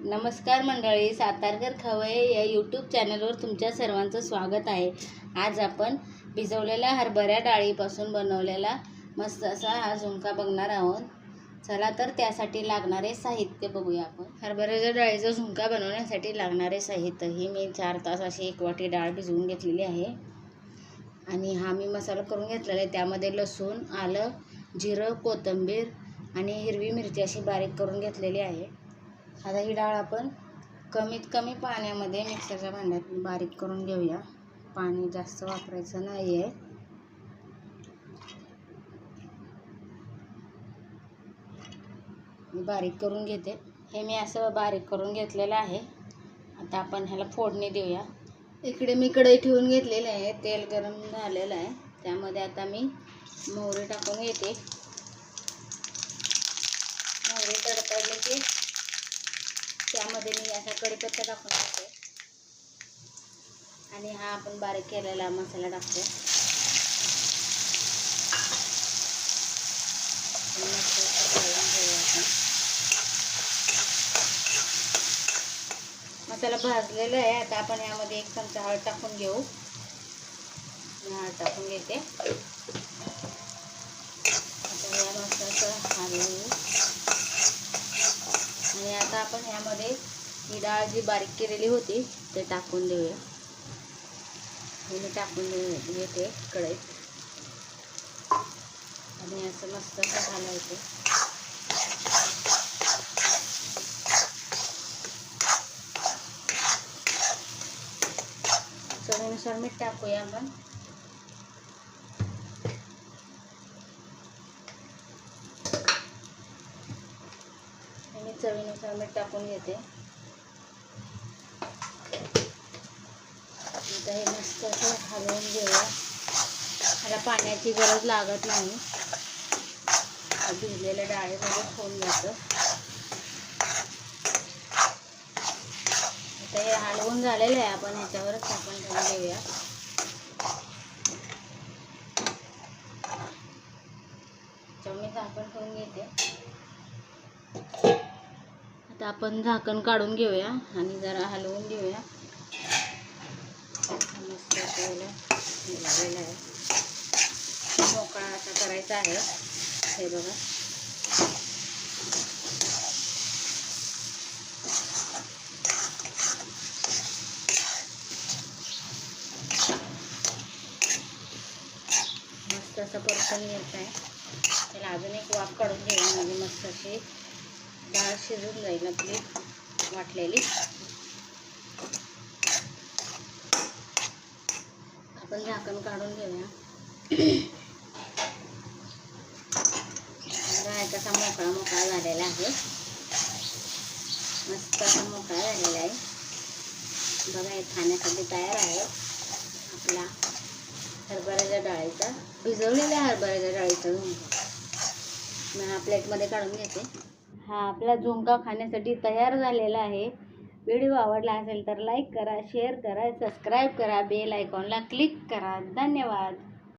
नमस्कार मंडळी सातारकर खवय या यूट्यूब चॅनलवर तुमच्या सर्वांचं स्वागत आहे. आज आपण भिजवलेल्या हरभऱ्या डाळीपासून बनवलेला मस्त असा हा झुणका बघणार आहोत. चला तर त्यासाठी लागणारे साहित्य बघूया आपण. हरभऱ्याच्या डाळीचा झुणका बनवण्यासाठी लागणारे साहित्य ही मी चार तास अशी एक वाटी डाळ भिजवून घेतलेली आहे. आणि हा मी मसाला करून घेतलेला आहे. त्यामध्ये लसूण आलं जिरं कोथिंबीर आणि हिरवी मिरची अशी बारीक करून घेतलेली आहे. आता ही डाळ आपण कमीत कमी पाण्यामध्ये मिक्सरच्या भांड्यात बारीक करून घेऊया. पाणी जास्त वापरायचं नाही आहे बारीक करून घेते. हे मी असं बारीक करून घेतलेलं आहे. आता आपण ह्याला फोडणी देऊया. इकडे मी कढई ठेवून घेतलेलं आहे. तेल गरम झालेलं आहे. त्यामध्ये आता मी मोहरी टाकून घेते. मोहरी तडतडले की त्यामध्ये मी असा कडीपत्ता टाकून टाकते. आणि हा आपण बारीक केलेला मसाला टाकतो. मसाला भाजलेला आहे. आता आपण यामध्ये एक चमचा हळद टाकून घेऊ. मी हळद टाकून घेते. आता या मस्त असं हलवू आता आपण ह्यामध्ये ही डाळ जी बारीक केलेली होती ते टाकून देऊया. हे मी टाकून दे- घेते कढईत. आणि असं मस्त असं घालायचं चवीनुसार मीठ टाकूया आपण. चवीनुसार मीठ टाकून घेते. आता हे मस्त असं हलवून घेऊया. ह्याला पाण्याची गरज लागत नाही. भिजलेल्या डाळीमध्ये होऊन जातं आता हे हलवून झालेलं आहे. आपण ह्याच्यावरच आपण ठेवून देऊया मी झाकण ठेवून घेते. आता आपण झाकण काढून घेऊया आणि जरा हलवून घेऊया. मस्त आपल्याला आहे. मोकळा असा करायचा आहे. हे बघा. मस्त असं परतून घ्यायचं आहे. त्याला अजून एक वाफ काढून घेऊया. म्हणजे मस्त डाळ शिजून जाईल आपली वाटलेली. आपण झाकण काढून घेऊया. डाळ कसा मोकळा मोकळा झालेला आहे. मस्त असा मोकळा झालेला आहे. बघा हे खाण्यासाठी तयार आहे. आपला हरभऱ्याच्या डाळीचा भिजवलेल्या हरभऱ्याच्या डाळीचा मग मी हा प्लेटमध्ये काढून घेते. हा आपला झुणका खाण्यासाठी तयार झालेला आहे. व्हिडिओ आवडला असेल तर लाईक करा शेअर करा सबस्क्राईब करा बेल आयकॉनला क्लिक करा. धन्यवाद.